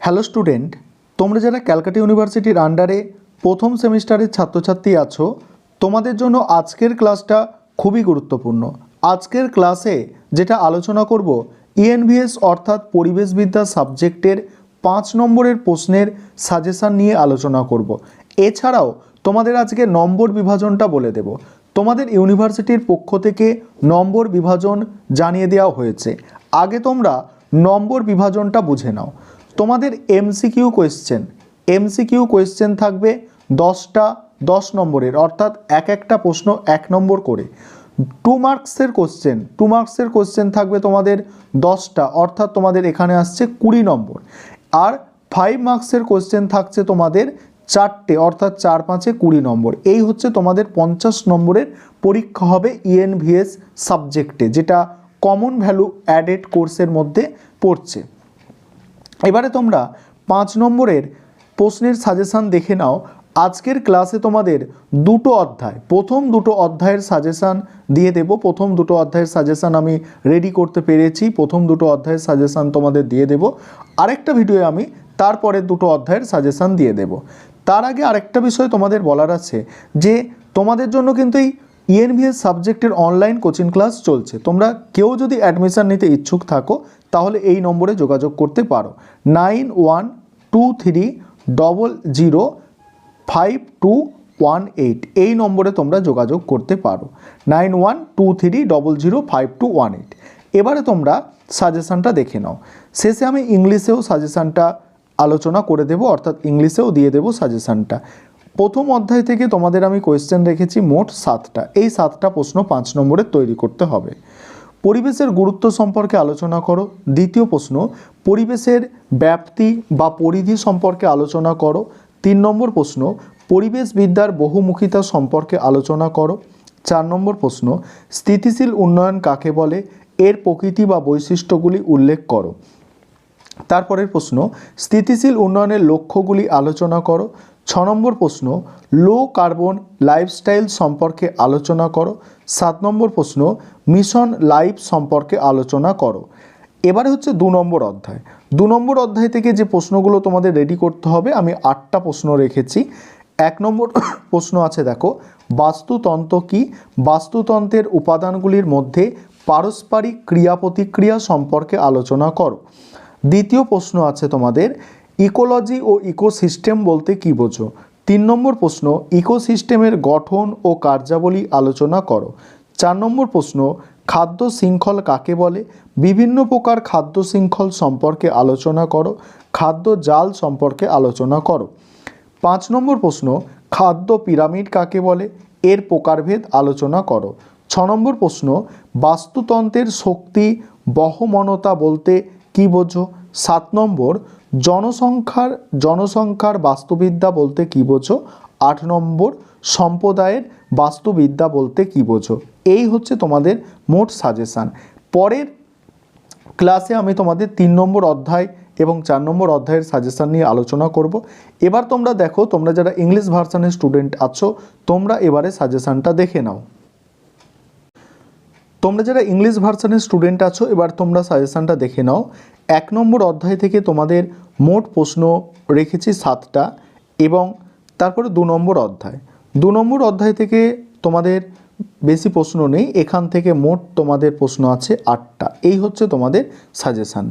Hello student, তোমরা যারা ক্যালকাটা ইউনিভার্সিটির আন্ডারে প্রথম সেমিস্টারের ছাত্রছাত্রী আছো, তোমাদের জন্য আজকের ক্লাসটা খুবই গুরুত্বপূর্ণ। আজকের ক্লাসে যেটা আলোচনা করব ইএনভিএস অর্থাৎ পরিবেশবিদ্যা সাবজেক্টের পাঁচ নম্বরের প্রশ্নের সাজেশান নিয়ে আলোচনা করব। এছাড়াও তোমাদের আজকে নম্বর বিভাজনটা বলে দেব। তোমাদের ইউনিভার্সিটির পক্ষ থেকে নম্বর বিভাজন জানিয়ে দেওয়া হয়েছে। আগে তোমরা নম্বর বিভাজনটা বুঝে নাও। তোমাদের এমসিকিউ কোয়েশ্চেন এমসিকিউ কোয়েশ্চেন থাকবে দশটা, দশ নম্বরের, অর্থাৎ এক একটা প্রশ্ন এক নম্বর করে। টু মার্কসের কোশ্চেন টু মার্কসের কোশ্চেন থাকবে তোমাদের দশটা, অর্থাৎ তোমাদের এখানে আসছে কুড়ি নম্বর। আর ফাইভ মার্কসের কোশ্চেন থাকছে তোমাদের চারটে, অর্থাৎ চার পাঁচে কুড়ি নম্বর। এই হচ্ছে তোমাদের পঞ্চাশ নম্বরের পরীক্ষা হবে E ইএনভিএস সাবজেক্টে যেটা কমন ভ্যালু অ্যাডেড কোর্সের মধ্যে পড়ছে। এবারে তোমরা পাঁচ নম্বরের প্রশ্নের সাজেশান দেখে নাও। আজকের ক্লাসে তোমাদের দুটো অধ্যায়, প্রথম দুটো অধ্যায়ের সাজেশান দিয়ে দেব। প্রথম দুটো অধ্যায়ের সাজেশান আমি রেডি করতে পেরেছি। প্রথম দুটো অধ্যায়ের সাজেশান তোমাদের দিয়ে দেব। আরেকটা ভিডিও আমি তারপরে দুটো অধ্যায়ের সাজেশান দিয়ে দেব। তার আগে আরেকটা বিষয় তোমাদের বলার আছে যে তোমাদের জন্য কিন্তু এই ইএনভিএস সাবজেক্টের অনলাইন কোচিং ক্লাস চলছে। তোমরা কেউ যদি অ্যাডমিশান নিতে ইচ্ছুক থাকো, তাহলে এই নম্বরে যোগাযোগ করতে পারো। Nine one two three double zero five two one eight এই নম্বরে তোমরা যোগাযোগ করতে পারো। Nine one two three double zero five two one eight এবারে তোমরা সাজেশানটা দেখে নাও। শেষে আমি ইংলিশেও সাজেশানটা আলোচনা করে দেবো, অর্থাৎ ইংলিশেও দিয়ে দেবো সাজেশানটা প্রথম অধ্যায় থেকে তোমাদের আমি কোয়েশ্চেন রেখেছি মোট সাতটা। এই সাতটা প্রশ্ন পাঁচ নম্বরে তৈরি করতে হবে। পরিবেশের গুরুত্ব সম্পর্কে আলোচনা করো। দ্বিতীয় প্রশ্ন, পরিবেশের ব্যাপ্তি বা পরিধি সম্পর্কে আলোচনা করো। তিন নম্বর প্রশ্ন, পরিবেশবিদ্যার বহুমুখিতা সম্পর্কে আলোচনা করো। চার নম্বর প্রশ্ন, স্থিতিশীল উন্নয়ন কাকে বলে? এর প্রকৃতি বা বৈশিষ্ট্যগুলি উল্লেখ করো। তারপরের প্রশ্ন, স্থিতিশীল উন্নয়নের লক্ষ্যগুলি আলোচনা করো। ছ নম্বর প্রশ্ন লো কার্বন লাইফস্টাইল সম্পর্কে আলোচনা করো। সাত নম্বর প্রশ্ন মিশন লাইফ সম্পর্কে আলোচনা করো। এবারে হচ্ছে দু নম্বর অধ্যায়। দু নম্বর অধ্যায় থেকে যে প্রশ্নগুলো তোমাদের রেডি করতে হবে, আমি আটটা প্রশ্ন রেখেছি। এক নম্বর প্রশ্ন আছে, দেখো, বাস্তুতন্ত্র কি? বাস্তুতন্ত্রের উপাদানগুলির মধ্যে পারস্পরিক ক্রিয়া প্রতিক্রিয়া সম্পর্কে আলোচনা করো। দ্বিতীয় প্রশ্ন আছে তোমাদের ইকোলজি ও ইকোসিস্টেম বলতে কী বোঝো? তিন নম্বর প্রশ্ন, ইকোসিস্টেমের গঠন ও কার্যাবলী আলোচনা করো। চার নম্বর প্রশ্ন, খাদ্য শৃঙ্খল কাকে বলে? বিভিন্ন প্রকার খাদ্য শৃঙ্খল সম্পর্কে আলোচনা করো, খাদ্য জাল সম্পর্কে আলোচনা করো। পাঁচ নম্বর প্রশ্ন, খাদ্য পিরামিড কাকে বলে? এর প্রকারভেদ আলোচনা করো। ছ নম্বর প্রশ্ন, বাস্তুতন্ত্রের শক্তি বহমনতা বলতে কি বোঝো? সাত নম্বর জনসংখ্যার জনসংখ্যার বাস্তুবিদ্যা বলতে কি বোঝো? আট নম্বর, সম্প্রদায়ের বাস্তুবিদ্যা বলতে কি বোঝো? এই হচ্ছে তোমাদের মোট সাজেশান পরের ক্লাসে আমি তোমাদের তিন নম্বর অধ্যায় এবং চার নম্বর অধ্যায়ের সাজেশান নিয়ে আলোচনা করব। এবার তোমরা দেখো, তোমরা যারা ইংলিশ ভার্সানের স্টুডেন্ট আছো, তোমরা এবারে সাজেশানটা দেখে নাও। তোমরা যারা ইংলিশ ভার্সানের স্টুডেন্ট আছো, এবার তোমরা সাজেশানটা দেখে নাও। এক নম্বর অধ্যায় থেকে তোমাদের মোট প্রশ্ন রেখেছি সাতটা এবং তারপরে দু নম্বর অধ্যায়। দু নম্বর অধ্যায় থেকে তোমাদের বেশি প্রশ্ন নেই, এখান থেকে মোট তোমাদের প্রশ্ন আছে আটটা। এই হচ্ছে তোমাদের সাজেশান